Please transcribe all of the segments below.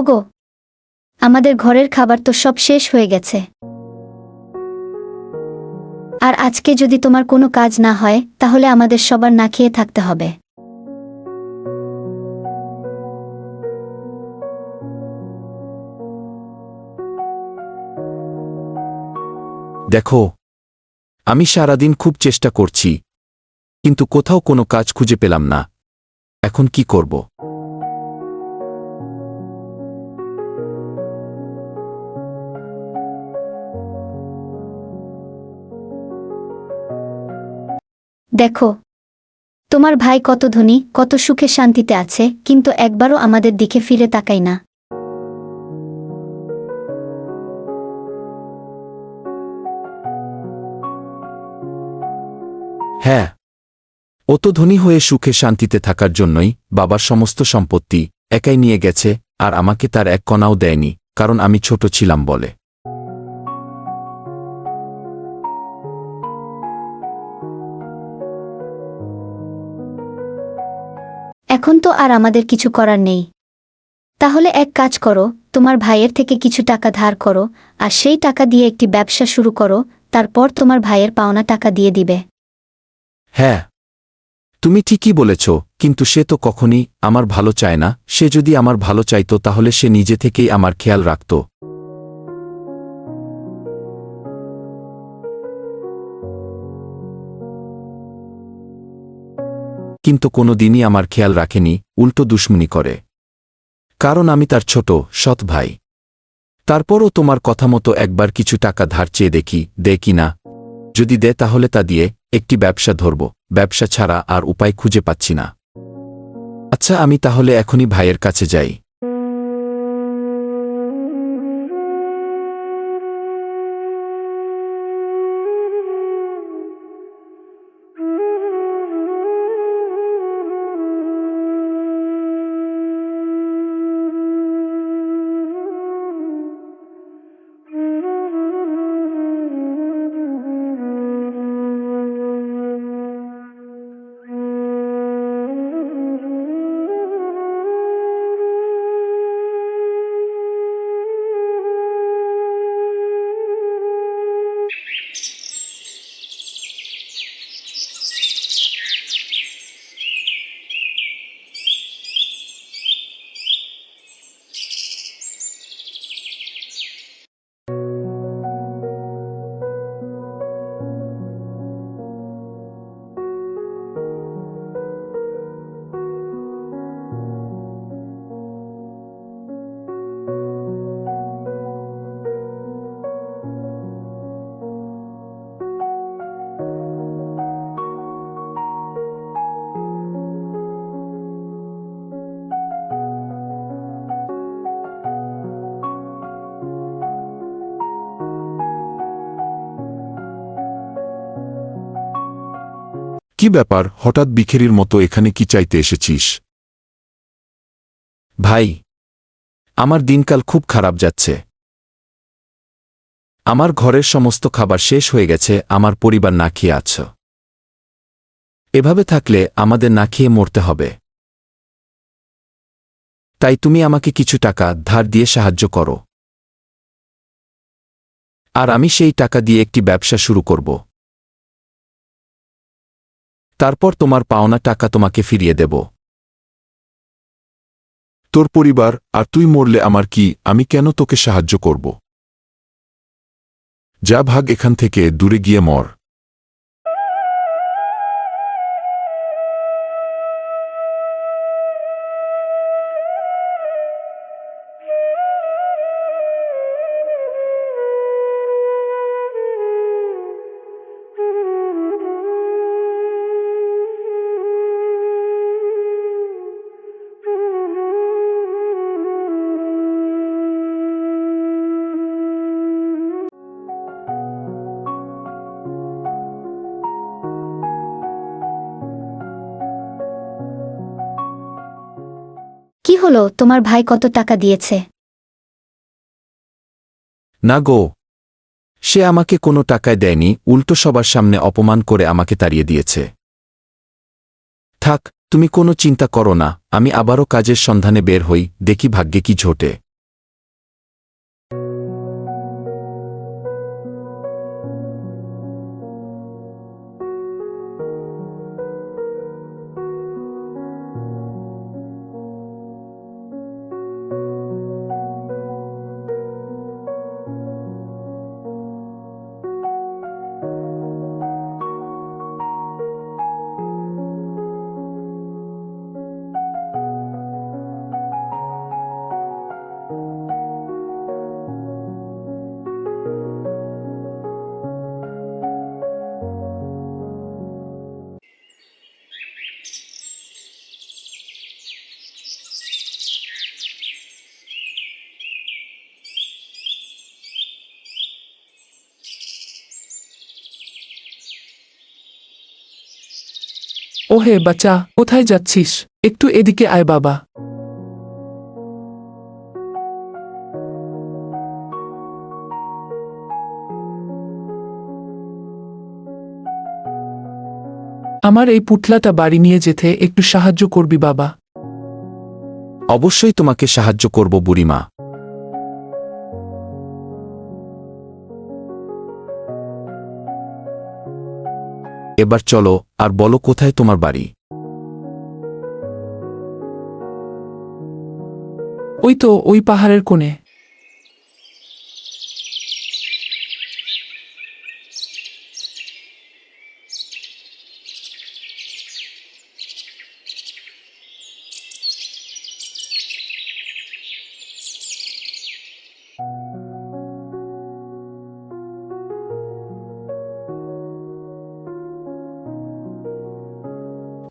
ওগো, আমাদের ঘরের খাবার তো সব শেষ হয়ে গেছে। আর আজকে যদি তোমার কোনো কাজ না হয়, তাহলে আমাদের সবার না খেয়ে থাকতে হবে। দেখো, আমি সারাদিন খুব চেষ্টা করছি, কিন্তু কোথাও কোনো কাজ খুঁজে পেলাম না। এখন কি করব? দেখো, তোমার ভাই কত ধনী, কত সুখে শান্তিতে আছে, কিন্তু একবারও আমাদের দিকে ফিরে তাকাই না। হ্যাঁ ও তো ধনী হয়ে সুখে শান্তিতে থাকার জন্যই বাবার সমস্ত সম্পত্তি একাই নিয়ে গেছে, আর আমাকে তার এক কণাও দেয়নি, কারণ আমি ছোট ছিলাম বলে। এখন তো আর আমাদের কিছু করার নেই। তাহলে এক কাজ করো, তোমার ভাইয়ের থেকে কিছু টাকা ধার করো, আর সেই টাকা দিয়ে একটি ব্যবসা শুরু করো, তারপর তোমার ভাইয়ের পাওনা টাকা দিয়ে দিবে। হ্যাঁ। তুমি ঠিকই বলেছ, কিন্তু সে তো কখনই আমার ভালো চায় না, সে যদি আমার ভালো চাইতো তাহলে সে নিজে থেকেই আমার খেয়াল রাখত। কিন্তু কোনো দিনই আমার খেয়াল রাখেনি, উল্টো দুশ্মনি করে। কারণ আমি তার ছোট, সৎ ভাই। তারপরও তোমার কথা মতো একবার কিছু টাকা ধার চেয়ে দেখি, দে কি না? যদি দে তাহলে তা দিয়ে, একটি ব্যবসা ধরব, ব্যবসা ছাড়া আর উপায় খুঁজে পাচ্ছি না। আচ্ছা আমি তাহলে এখনই ভাইয়ের কাছে যাই। কি ব্যাপার, হঠাৎ বিখেরির মতো এখানে কি চাইতে এসেছিস? ভাই, আমার দিনকাল খুব খারাপ যাচ্ছে। আমার ঘরের সমস্ত খাবার শেষ হয়ে গেছে, আমার পরিবার না খেয়ে আছ। এভাবে থাকলে আমাদের না খেয়ে মরতে হবে। তাই তুমি আমাকে কিছু টাকা ধার দিয়ে সাহায্য করো। আর আমি সেই টাকা দিয়ে একটি ব্যবসা শুরু করব। তারপর তোমার পাওনা টাকা তোমাকে ফিরিয়ে দেব। তোর পরিবার আর তুই মরলে আমার কি, আমি কেন তোকে সাহায্য করব? যা ভাগ এখান থেকে দূরে গিয়ে মর। হলো তোমার ভাই কত টাকা দিয়েছে? না গো। সে আমাকে কোনো টাকায় দেয়নি, উল্টো সবার সামনে অপমান করে আমাকে তাড়িয়ে দিয়েছে। থাক, তুমি কোনো চিন্তা করো না, আমি আবারও কাজের সন্ধানে বের হই, দেখি ভাগ্যে কি ঝোটে ওহে বাচ্চা, কোথায় যাচ্ছিস? একটু এদিকে আয় বাবা। আমার এই পুটলাটা বাড়ি নিয়ে যেতে একটু সাহায্য করবি বাবা। অবশ্যই তোমাকে সাহায্য করব বুড়িমা। এবার চলো আর বলো কোথায় তোমার বাড়ি? ওই তো ওই পাহাড়ের কোণে।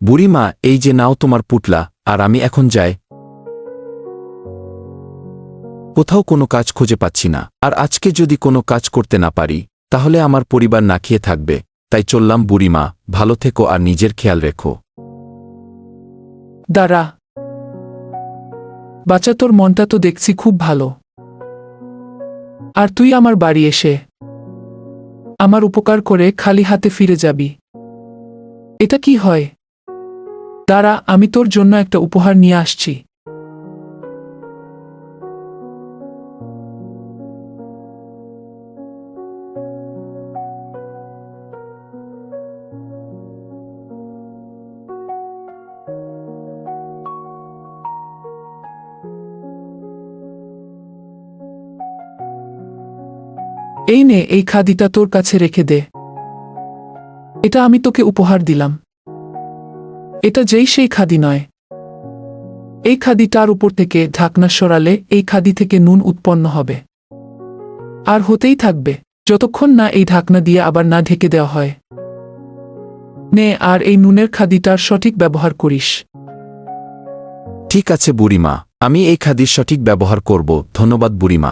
বুড়িমা, এই যে নাও তোমার পুটলা, আর আমি এখন যাই। কোথাও কোনো কাজ খুঁজে পাচ্ছি না, আর আজকে যদি কোনো কাজ করতে না পারি, তাহলে আমার পরিবার না খেয়ে থাকবে। তাই চললাম বুড়িমা, ভালো থেকো আর নিজের খেয়াল রেখো। দাঁড়া। বাচ্চা, তোর মনটা তো দেখছি খুব ভালো। আর তুই আমার বাড়ি এসে আমার উপকার করে খালি হাতে ফিরে যাবি। এটা কি হয়? দাঁড়া, আমি তোর জন্য একটা উপহার নিয়ে আসছি। এই নে, এই খাদিটা তোর কাছে রেখে দে। এটা আমি তোকে উপহার দিলাম। এটা যেই সেই খাদি নয়। এই খাদিটার উপর থেকে ঢাকনা সরালে এই খাদি থেকে নুন উৎপন্ন হবে। আর হতেই থাকবে, যতক্ষণ না এই ঢাকনা দিয়ে আবার না ঢেকে দেওয়া হয়। নে, আর এই নুনের খাদিটার সঠিক ব্যবহার করিস। ঠিক আছে বুড়িমা, আমি এই খাদির সঠিক ব্যবহার করব। ধন্যবাদ বুড়িমা।